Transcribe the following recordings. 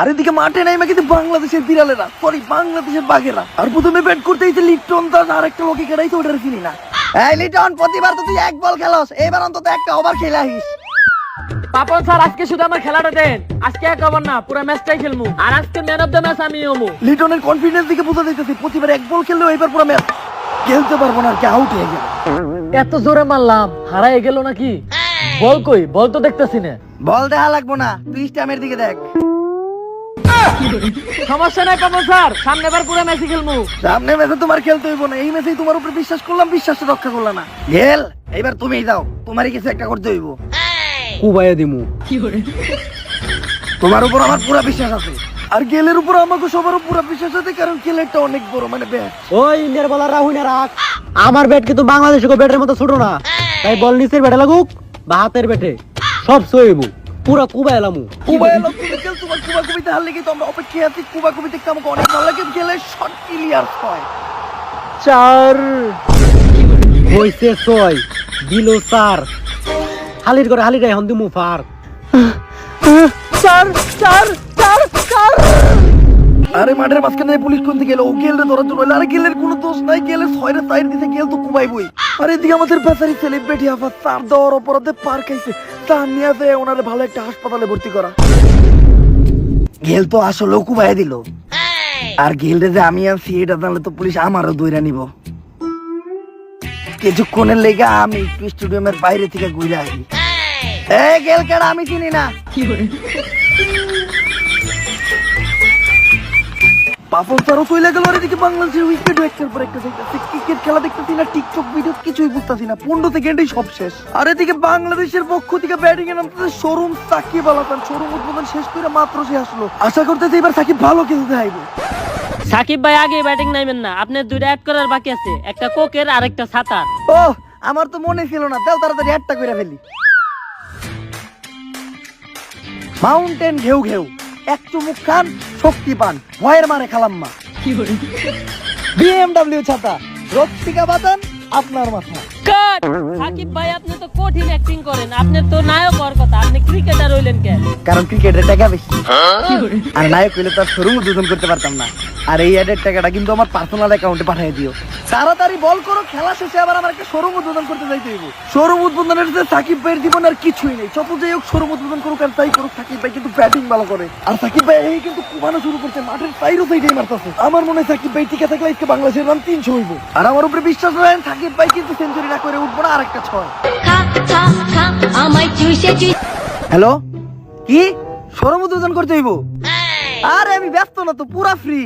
আর এদিকে মাঠে নাই কিন্তু বাংলাদেশের বিড়ালেরা সরি বাংলাদেশের বাঘেরা। আর প্রথমে ব্যাট করতে হইছে লিটন দাস আর একটা লোকে ওটার চিনি না। এই লিটন প্রতিবার তো তুই এক বল খেলোস এবার অন্তত একটা ওভার খেলে আহিস পাপন স্যার আজকে শুধু আমার খেলাটা দেন। আজকে এক ওভার না পুরো ম্যাচটাই খেলমু। আর আজকে ম্যান অফ দ্য ম্যাচ আমি হমু। লিটনের কনফিডেন্স দিকে বোঝা যাইতেছে প্রতিবার এক বল খেললেও এবার পুরো ম্যাচ খেলতে পারব না আর কি আউট হয়ে গেল এত জোরে মারলাম হারাই গেল নাকি? বল কই? বল তো দেখতেছি না। বল দেখা লাগবো না তুই স্ট্যামের দিকে দেখ। সমস্যা নাই পাপন স্যার সামনে বার পুরো ম্যাচই খেলমু। সামনে ম্যাচে তোমার খেলতে হইব না এই ম্যাচেই তোমার উপর বিশ্বাস করলাম বিশ্বাসটা রক্ষা করলাম না। গেল এবার তুমিই যাও তোমারই কিছু একটা করতে হইব। কুবাইয়া দিমু। তোমার উপর আমার পুরো বিশ্বাস আছে আর গেলের উপর আমাকে সবার পুরো বিশ্বাস আছে কারণ গেলেরটা অনেক বড় মানে ব্যাট ওই ইন্ডিয়ার বলার রাহুল না রাখ। আমার ব্যাট কিন্তু বাংলাদেশের ব্যাটের মতো ছোট না। তাই বল নিচের ব্যাটে লাগুক বা হাতের ব্যাটে সব সইবু পুরা কুবা এলামু কুবা এলো তুমি খেল তোমার কুবা কবিতে হারলে কিন্তু আমরা অপেক্ষায় আছি। কুবা কবি দেখতে আমাকে অনেক ভালো লাগে। গেলে শর্ট ক্লিয়ার হয়। চার। হইছে ছয়। দিল চার। হালির করে হালির এখন দিমু ফার। স্যার স্যার স্যার স্যার আরে মাঠের মাঝখানে পুলিশ কোন দিকে ও গেলে ধরার জন্য। আরে গেলের কোনো দোষ নাই। গেলে ছয়টা সাইড দিতে গেল তো কুবাই বই আরে এদিকে আমাদের বেচারি সেলিব্রিটি আবার তার দেওয়ার অপরাধে পার খাইছে। তার নিয়ে ওনারে ভালো একটা হাসপাতালে ভর্তি করা। গেল তো আসলে কুবাই দিল। আর গেলরে যে আমি আছি এটা জানলে তো পুলিশ আমারও দইরা নিব। কিছুক্ষণের লেগে আমি একটু স্টেডিয়ামের বাইরে থেকে ঘুরে আসি। এ, গেল কেন আমি চিনি না। পাপন স্যারও চলে গেল আর এদিকে বাংলাদেশের উইকেট একটার পর একটা যাইতেছে ক্রিকেট খেলা দেখতেছি না টিকটক ভিডিও কিছুই বুঝতেছি না পনেরো সেকেন্ডেই সব শেষ। আর এদিকে বাংলাদেশের পক্ষ থেকে ব্যাটিং এ নামতেছে শোরুম সাকিব শোরুম উদ্বোধন শেষ করে মাত্র সে আসলো। আশা করতেছে এবার সাকিব ভালো সাকিব ভাই আগে ব্যাটিং নাইবেন না। আপনার দুইটা অ্যাড করার বাকি আছে। একটা কোকের আর একটা ছাতার ও আমার তো মনে ছিল না। তাও তাড়াতাড়ি করে ফেলি। মাউন্টেন ঘেউ ঘেউ। এক চুমুক খান শক্তি পান ভয়ের মারে খালাম্মা। বিএমডব্লিউ ছাতা রক্তিকা বাদান আপনার মাথা। কাট সাকিব ভাই আপনি তো কঠিন অ্যাক্টিং করেন। আপনি তো নায়ক হওয়ার কথা। আপনি ক্রিকেটার হইলেন কেন? কারণ ক্রিকেটের টাকা বেশি। আর নায়ক হইলে তার শোরুম উদ্বোধন করতে পারতাম না। আর এই অ্যাডের টাকাটা কিন্তু আমার পার্সোনাল অ্যাকাউন্টে পাঠিয়ে দিও। তাড়াতাড়ি বল করো খেলা শেষে আবার আমার একটা শোরুম উদ্বোধন করতে যাইতে হইব। শোরুম উদ্বোধনের যে সাকিব ভাইয়ের জীবন আর কিছুই নেই। যত যাই হোক শোরুম উদ্বোধন করুক আর তাই করুক সাকিব ভাই কিন্তু ব্যাটিং ভালো করে। আর সাকিব ভাই এই কিন্তু কুমানো শুরু করছে। মাঠের সাইডও সাইডেই মারতেছে। আমার মনে হয় সাকিব ভাই টিকে থাকলে আজকে বাংলাদেশের রান তিনশো হইব। আর আমার উপরে বিশ্বাস রাখেন সাকিব ভাই কিন্তু সেঞ্চুরি না করে উঠবো না আর একটা ছয় হ্যালো কি? শোরুম উদ্বোধন করতে হইব? আরে আমি ব্যস্ত না তো পুরা ফ্রি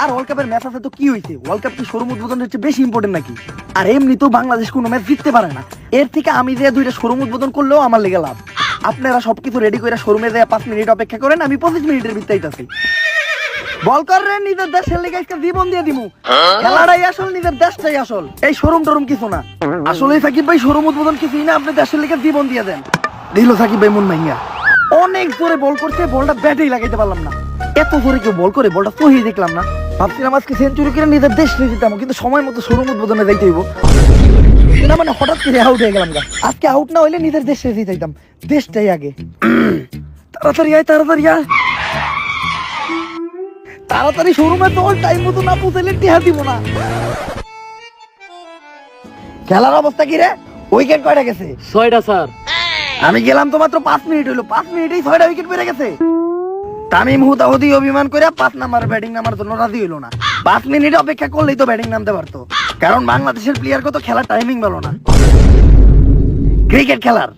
আর ওয়ার্ল্ড কাপের ম্যাচ আছে তো কি হইছে? ওয়ার্ল্ড কাপ কি শোরুম উদ্বোধন হচ্ছে বেশি ইম্পর্টেন্ট নাকি? আর এমনি তো বাংলাদেশ কোনো ম্যাচ জিততে পারে না। এর থেকে আমি যে দুইটা শোরুম উদ্বোধন করলেও আমার লেগে লাভ। আপনারা সবকিছু রেডি করে শোরুমে যায় পাঁচ মিনিট অপেক্ষা করেন আমি পঁচিশ মিনিটের ভিতরে আইতাছি। বল নিজের দেশের লেগে আজকে জীবন দিয়ে দিমু। খেলাটাই আসল, নিজের দেশটাই আসল। এই কিছু না। আসলে সাকিব ভাই উদ্বোধন কিছুই না, আপনি দেশের লেগে জীবন দিয়ে দেন। দিল সাকিব ভাই মন ভাইয়া অনেক জোরে বল করছে, বলটা ব্যাটেই লাগাইতে পারলাম না। এত জোরে কেউ বল করে, বলটা সহি দেখলাম না। ভাবছিলাম আজকে সেঞ্চুরি করে নিজের দেশ নিয়ে যেতাম কিন্তু সময় মতো শোরুম উদ্বোধনে যাইতে হইব। না মানে হঠাৎ করে আউট হয়ে গেলাম গা। আজকে আউট না হইলে নিজের দেশ রেখে যাইতাম দেশটাই আগে। তাড়াতাড়ি আয় তাড়াতাড়ি আয়। তাড়াতাড়ি শোরুমে তো টাইম মতো না পৌঁছাইলে টিহা দিব না। খেলার অবস্থা কি রে? উইকেট কয়টা গেছে? ছয়টা স্যার। আমি গেলাম তো মাত্র পাঁচ মিনিট হইল পাঁচ মিনিটেই ছয়টা উইকেট পেরে গেছে। তামিম হুদাহুদি অভিমান করে পাঁচ নাম্বার ব্যাটিং নামার জন্য রাজি হইল না। পাঁচ মিনিট অপেক্ষা করলেই তো ব্যাটিং নামতে পারতো। কারণ বাংলাদেশের প্লেয়ার কত খেলার টাইমিং ভালো না। ক্রিকেট খেলার।